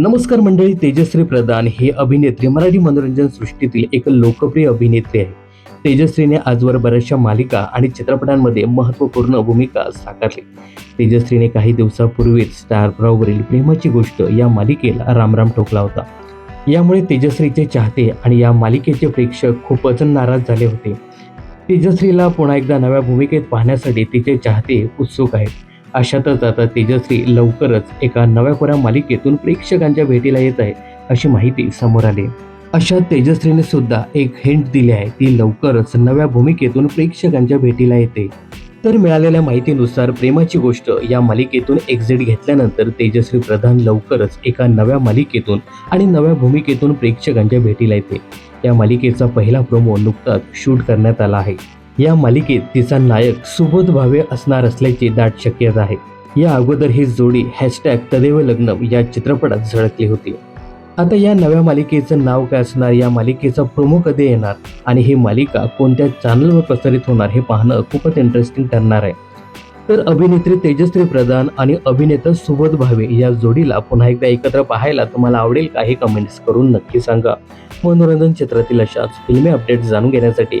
नमस्कार मंडळी तेजश्री प्रधान हे अभिनेत्री मराठी मनोरंजन सृष्टीतील एक लोकप्रिय अभिनेत्री आहे तेजश्रीने आजवर बऱ्याचशा मालिका आणि चित्रपटांमध्ये महत्त्वपूर्ण भूमिका साकारली. तेजश्रीने काही दिवसापूर्वीच स्टार प्रॉवरील प्रेमाची गोष्ट या मालिकेला रामराम ठोकला होता. यामुळे तेजश्रीचे चाहते आणि या मालिकेचे प्रेक्षक खूपच नाराज झाले होते. तेजश्रीला पुन्हा एकदा नव्या भूमिकेत पाहण्यासाठी तिचे चाहते उत्सुक आहेत. अशातच आता तेजस्वी लवकरच एका नव्या कोऱ्या मालिकेतून प्रेक्षकांच्या भेटीला येत आहे अशी माहिती समोर आली. अशा तेजश्रीने सुद्धा एक हिंट दिली आहे ती लवकरच नव्या भूमिकेतून प्रेक्षकांच्या भेटीला येते. तर मिळालेल्या माहितीनुसार प्रेमाची गोष्ट या मालिकेतून एक्झिट घेतल्यानंतर तेजस्वी प्रधान लवकरच एका नव्या मालिकेतून आणि नव्या भूमिकेतून प्रेक्षकांच्या भेटीला येते. या मालिकेचा पहिला प्रोमो नुकताच शूट करण्यात आला आहे. या मालिकेत तिचा नायक सुबोध भावे असणार असल्याची दाट शक्यता आहे. या अगोदर ही जोडी हॅशटॅग तदेव लग्न या चित्रपटात झळकली होती. आता या नव्या मालिकेचं नाव काय असणार या मालिकेचा प्रोमो कधी येणार आणि ही मालिका कोणत्या चॅनलवर प्रसारित होणार हे पाहणं खूपच इंटरेस्टिंग ठरणार आहे. तर अभिनेत्री तेजश्री प्रधान आणि अभिनेता सुबोध भावे या जोडीला पुन्हा एकदा एकत्र पाहायला तुम्हाला आवडेल का हे कमेंट्स करून नक्की सांगा. मनोरंजन क्षेत्रातील अशाच फिल्मी अपडेट्स जाणून घेण्यासाठी